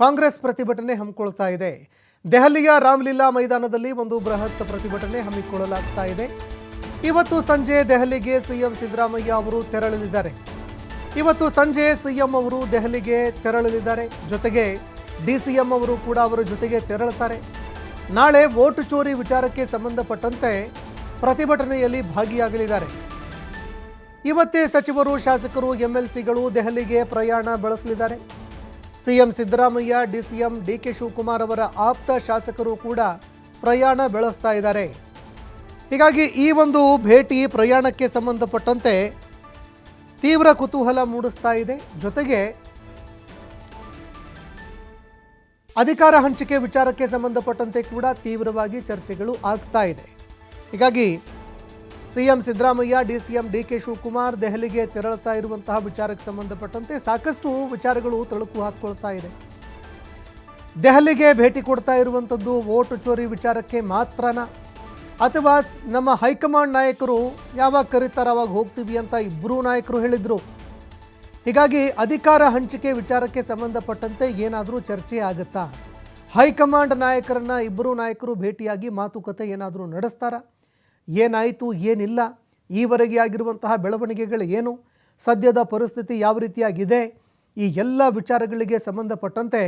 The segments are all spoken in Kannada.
ಕಾಂಗ್ರೆಸ್ ಪ್ರತಿಭಟನೆ ಹಮ್ಮಿಕೊಳ್ತಾ ಇದೆ. ದೆಹಲಿಯ ರಾಮ್ಲೀಲಾ ಮೈದಾನದಲ್ಲಿ ಒಂದು ಬೃಹತ್ ಪ್ರತಿಭಟನೆ ಹಮ್ಮಿಕೊಳ್ಳಲಾಗ್ತಾ ಇದೆ. ಇವತ್ತು ಸಂಜೆ ದೆಹಲಿಗೆ ಸಿಎಂ ಸಿದ್ದರಾಮಯ್ಯ ಅವರು ತೆರಳಲಿದ್ದಾರೆ. ಇವತ್ತು ಸಂಜೆ ಸಿಎಂ ಅವರು ದೆಹಲಿಗೆ ತೆರಳಲಿದ್ದಾರೆ. ಜೊತೆಗೆ ಡಿ ಸಿ ಅವರು ಕೂಡ ಅವರ ಜೊತೆಗೆ ತೆರಳುತ್ತಾರೆ. ನಾಳೆ ವೋಟು ಚೋರಿ ವಿಚಾರಕ್ಕೆ ಸಂಬಂಧಪಟ್ಟಂತೆ ಪ್ರತಿಭಟನೆಯಲ್ಲಿ ಭಾಗಿಯಾಗಲಿದ್ದಾರೆ. ಇವತ್ತೇ ಸಚಿವರು, ಶಾಸಕರು ಎಂಎಲ್ಸಿಗಳು ದೆಹಲಿಗೆ ಪ್ರಯಾಣ ಬೆಳೆಸಲಿದ್ದಾರೆ. CM Siddaramaiah, DCM D K Shivakumar ಅವರ ಆಪ್ತ ಶಾಸಕರು ಕೂಡ ಪ್ರಯಾಣ ಬೆಳೆಸ್ತಾ ಇದ್ದಾರೆ. ಹೀಗಾಗಿ ಈ ಒಂದು ಭೇಟಿ ಪ್ರಯಾಣಕ್ಕೆ ಸಂಬಂಧಪಟ್ಟಂತೆ ತೀವ್ರ ಕುತೂಹಲ ಮೂಡಿಸ್ತಾ ಇದೆ. ಜೊತೆಗೆ ಅಧಿಕಾರ ಹಂಚಿಕೆ ವಿಚಾರಕ್ಕೆ ಸಂಬಂಧಪಟ್ಟಂತೆ ಕೂಡ ತೀವ್ರವಾಗಿ ಚರ್ಚೆಗಳು ಆಗ್ತಾ ಇದೆ. ಹೀಗಾಗಿ CM Siddaramaiah DCM C M D K Shivakumar ದೆಹಲಿಗೆ ತೆರಳುತ್ತಾ ಇರುವಂತಹ ವಿಚಾರಕ್ಕೆ ಸಂಬಂಧಪಟ್ಟಂತೆ ಸಾಕಷ್ಟು ವಿಚಾರಗಳು ತಳುಕು ಹಾಕ್ಕೊಳ್ತಾ ಇದೆ. ದೆಹಲಿಗೆ ಭೇಟಿ ಕೊಡ್ತಾ ಇರುವಂಥದ್ದು ಓಟು ಚೋರಿ ವಿಚಾರಕ್ಕೆ ಮಾತ್ರನಾ? ಅಥವಾ ನಮ್ಮ ಹೈಕಮಾಂಡ್ ನಾಯಕರು ಯಾವಾಗ ಕರೀತಾರೆ ಅವಾಗ ಹೋಗ್ತೀವಿ ಅಂತ ಇಬ್ಬರೂ ನಾಯಕರು ಹೇಳಿದರು? ಹೀಗಾಗಿ ಅಧಿಕಾರ ಹಂಚಿಕೆ ವಿಚಾರಕ್ಕೆ ಸಂಬಂಧಪಟ್ಟಂತೆ ಏನಾದರೂ ಚರ್ಚೆ ಆಗುತ್ತಾ? ಹೈಕಮಾಂಡ್ ನಾಯಕರನ್ನ ಇಬ್ಬರು ನಾಯಕರು ಭೇಟಿಯಾಗಿ ಮಾತುಕತೆ ಏನಾದರೂ ನಡೆಸ್ತಾರಾ? ಏನಾಯಿತು, ಏನಿಲ್ಲ, ಈವರೆಗೆ ಆಗಿರುವಂತಹ ಬೆಳವಣಿಗೆಗಳು ಏನು, ಸದ್ಯದ ಪರಿಸ್ಥಿತಿ ಯಾವ ರೀತಿಯಾಗಿದೆ, ಈ ಎಲ್ಲ ವಿಚಾರಗಳಿಗೆ ಸಂಬಂಧಪಟ್ಟಂತೆ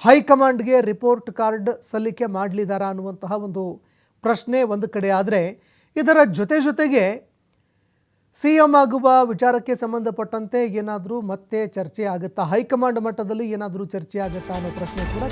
ಹೈಕಮಾಂಡ್ಗೆ ರಿಪೋರ್ಟ್ ಕಾರ್ಡ್ ಸಲ್ಲಿಕೆ ಮಾಡಲಿದ್ದಾರಾ ಅನ್ನುವಂತಹ ಒಂದು ಪ್ರಶ್ನೆ ಒಂದು ಕಡೆ ಆದರೆ, ಇದರ ಜೊತೆ ಜೊತೆಗೆ ಸಿ ಎಂ ಆಗುವ ವಿಚಾರಕ್ಕೆ ಸಂಬಂಧಪಟ್ಟಂತೆ ಏನಾದರೂ ಮತ್ತೆ ಚರ್ಚೆ ಆಗುತ್ತಾ, ಹೈಕಮಾಂಡ್ ಮಟ್ಟದಲ್ಲಿ ಏನಾದರೂ ಚರ್ಚೆ ಆಗುತ್ತಾ ಅನ್ನೋ ಪ್ರಶ್ನೆ ಕೂಡ